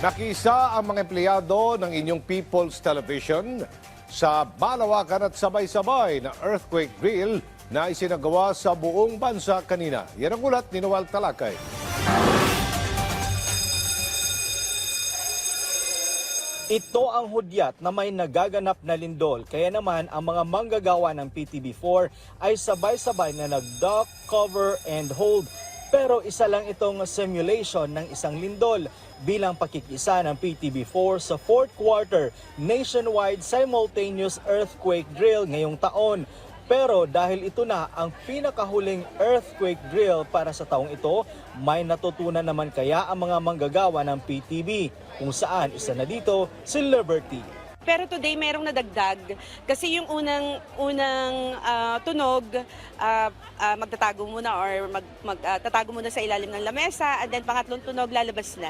Nakisa ang mga empleyado ng inyong People's Television sa malawakan at sabay-sabay na earthquake drill na isinagawa sa buong bansa kanina. Yan ang ulat ni Noel Talakay. Ito ang hudyat na may nagaganap na lindol. Kaya naman ang mga manggagawa ng PTB4 ay sabay-sabay na nag-duck, cover, and hold. Pero isa lang itong simulation ng isang lindol bilang pakikisa ng PTB4 sa fourth quarter nationwide simultaneous earthquake drill ngayong taon. Pero dahil ito na ang pinakahuling earthquake drill para sa taong ito, may natutunan naman kaya ang mga manggagawa ng PTB kung saan isa na dito si Liberty. Pero today merong nadagdag kasi yung unang unang ah, tunog ah, ah, magtatago muna or mag, magtatago muna sa ilalim ng lamesa and then pangatlong tunog lalabas na.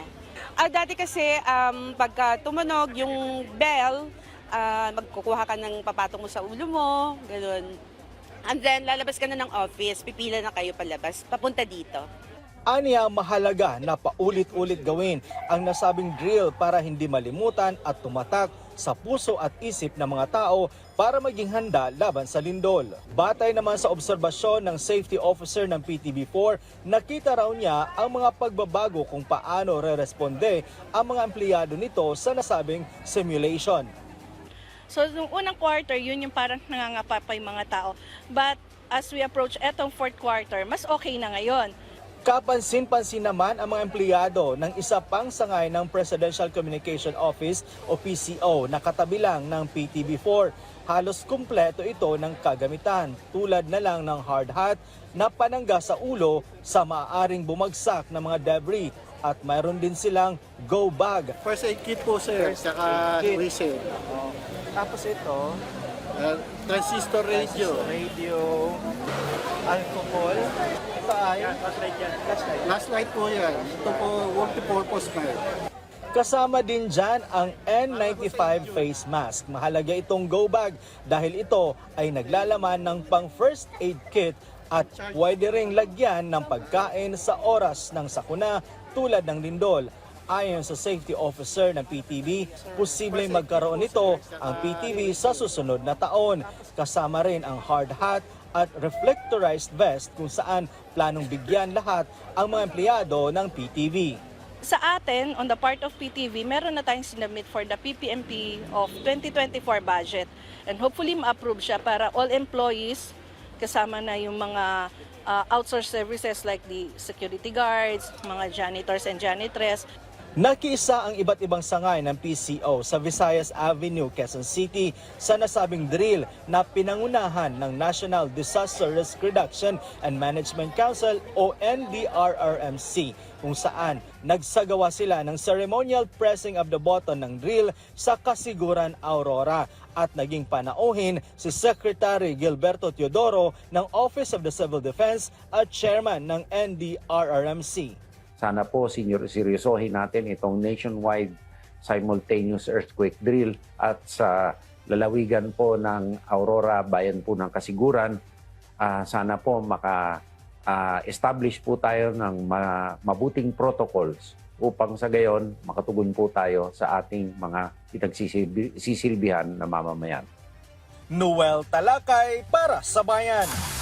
Ah, dati kasi um, pagka tumunog yung bell ah, magkukuha ka ng papatong mo sa ulo mo, ganun. And then lalabas ka na ng office, pipila na kayo palabas, papunta dito. Aniya mahalaga na paulit-ulit gawin ang nasabing drill para hindi malimutan at tumatak sa puso at isip ng mga tao para maging handa laban sa lindol. Batay naman sa obserbasyon ng safety officer ng PTB4, nakita raw niya ang mga pagbabago kung paano re-responde ang mga empleyado nito sa nasabing simulation. So, nung unang quarter, yun yung parang nangangapa pa yung mga tao. But as we approach etong fourth quarter, mas okay na ngayon. Kapansin-pansin naman ang mga empleyado ng isa pang sangay ng Presidential Communication Office o PCO na katabi lang ng PTB4. Halos kumpleto ito ng kagamitan tulad na lang ng hard hat na panangga sa ulo sa maaaring bumagsak na mga debris at mayroon din silang go bag. First aid kit po sir, saka kit. whistle. Tapos ito, Uh, transistor radio. radio, alcohol, ito ay flashlight. Last light po yan. Ito po multi-purpose na. Kasama din dyan ang N95 face mask. Mahalaga itong go bag dahil ito ay naglalaman ng pang first aid kit at pwede ring lagyan ng pagkain sa oras ng sakuna tulad ng lindol. Ayon sa safety officer ng PTV, posibleng magkaroon nito ang PTV sa susunod na taon. Kasama rin ang hard hat at reflectorized vest kung saan planong bigyan lahat ang mga empleyado ng PTV. Sa atin, on the part of PTV, meron na tayong sinubmit for the PPMP of 2024 budget. And hopefully ma-approve siya para all employees, kasama na yung mga uh, outsourced services like the security guards, mga janitors and janitress, Nakiisa ang iba't ibang sangay ng PCO sa Visayas Avenue, Quezon City sa nasabing drill na pinangunahan ng National Disaster Risk Reduction and Management Council o NDRRMC kung saan nagsagawa sila ng ceremonial pressing of the button ng drill sa Kasiguran Aurora at naging panauhin si Secretary Gilberto Teodoro ng Office of the Civil Defense at Chairman ng NDRRMC. Sana po seryosohin natin itong nationwide simultaneous earthquake drill at sa lalawigan po ng Aurora, bayan po ng Kasiguran, ah, sana po maka ah, establish po tayo ng ma- mabuting protocols upang sa gayon makatugon po tayo sa ating mga pinagsisilbihan na mamamayan. Noel Talakay para sa Bayan.